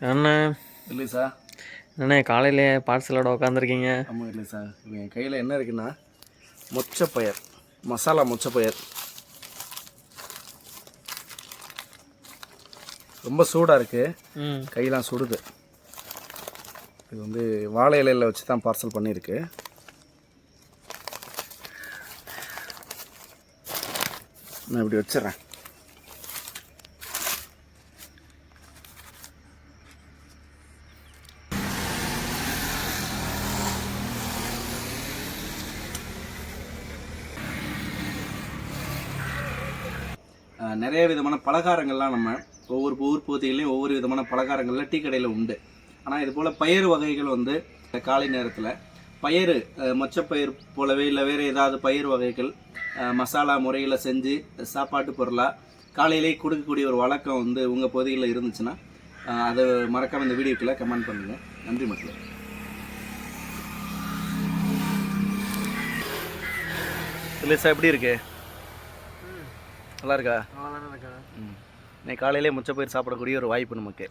அண்ணா. இல்லை சார். அண்ணே காலையிலே பார்சலோட உட்காந்துருக்கீங்க ஆமாம் இல்லை சார். என் கையில் என்ன இருக்குன்னா மொச்சப்பயர். மசாலா மொச்சப்பயர். ரொம்ப சூடாக இருக்குது ம். கையெல்லாம் சுடுது. இது வந்து வாழை இலையில் வச்சு தான் பார்சல் பண்ணியிருக்கு. நான் இப்படி வச்சிடுறேன். நிறைய விதமான பலகாரங்கள்லாம் நம்ம ஒவ்வொரு ஊர் பகுதிகளையும் ஒவ்வொரு விதமான பலகாரங்கள்லாம் டீ கடையில் உண்டு. ஆனால் இது போல் பயிர் வகைகள் வந்து காலை நேரத்தில் பயிர் மொச்சப்பயிர் போலவே இல்லை வேறு ஏதாவது பயிர் வகைகள் மசாலா முறையில் செஞ்சு சாப்பாட்டு பொருளாக காலையிலே கொடுக்கக்கூடிய ஒரு வழக்கம் வந்து உங்கள் பகுதியில் இருந்துச்சுன்னா அதை மறக்காமல் இந்த வீடியோக்குள்ளே கமெண்ட் பண்ணுங்கள் நன்றி மக்களே. இல்லை சார் எப்படி இருக்கு? நல்லா இருக்கா அவ்வளோதானே இருக்கா இன்னைக்கு காலையிலே முச்சப்பயிர் சாப்பிடக்கூடிய ஒரு வாய்ப்பு நமக்கு.